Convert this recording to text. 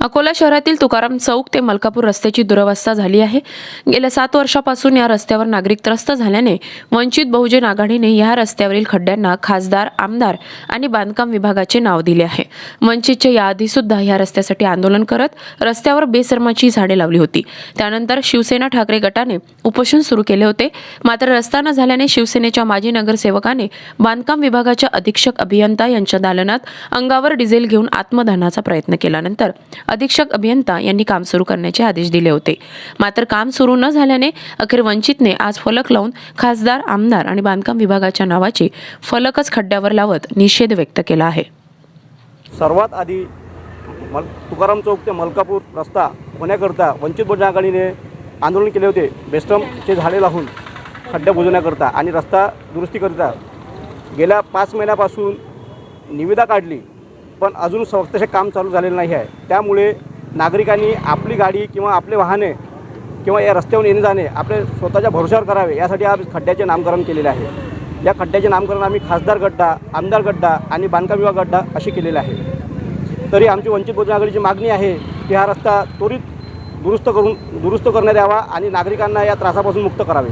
अकोला शहरातील तुकाराम चौक ते मलकापूर रस्त्याची दुरवस्था झाली आहे. गेल्या सात वर्षापासून या रस्त्यावर नागरिक त्रस्त झाल्याने वंचित बहुजन आघाडीने या रस्त्यावरील खड्ड्यांना खासदार आमदार आणि बांधकाम विभागाचे नाव दिले आहे. वंचितच्या याआधी सुद्धा या रस्त्यासाठी आंदोलन करत रस्त्यावर बेसरमाची झाडे लावली होती. त्यानंतर शिवसेना ठाकरे गटाने उपोषण सुरू केले होते. मात्र रस्ता न झाल्याने शिवसेनेच्या माजी नगरसेवकाने बांधकाम विभागाच्या अधीक्षक अभियंता यांच्या दालनात अंगावर डिझेल घेऊन आत्मदहनाचा प्रयत्न केल्यानंतर अधीक्षक अभियंता यांनी काम सुरू करण्याचे आदेश दिले होते. मात्र काम सुरू न झाल्याने अखेर वंचितने आज फलक लावून खासदार आमदार आणि बांधकाम विभागाच्या नावाचे फलकच खड्ड्यावर लावत निषेध व्यक्त केला आहे. सर्वात आधी मल तुकाराम चौक ते मलकापूर रस्ता होण्याकरता वंचित बहुजन आघाडीने आंदोलन केले होते. बेस्टमचे झाडे लावून खड्डे बुजवण्याकरता आणि रस्ता दुरुस्तीकरिता गेल्या पाच महिन्यापासून निविदा काढली. पण अजून स्वतःचे काम चालू झालेलं नाही आहे. त्यामुळे नागरिकांनी आपली गाडी किंवा आपले वाहने किंवा या रस्त्यावरून येणे जाणे आपले स्वतःच्या भरोश्यावर करावे यासाठी आज खड्ड्याचे नामकरण केलेले आहे. या खड्ड्याचे नामकरण आम्ही खासदार गड्डा आमदार गड्डा आणि बांधकाम विभाग गड्डा असे केलेले आहे. तरी आमची वंचित बहुजन आघाडीची मागणी आहे की हा रस्ता त्वरित दुरुस्त करून दुरुस्त करण्यात यावा आणि नागरिकांना या त्रासापासून मुक्त करावे.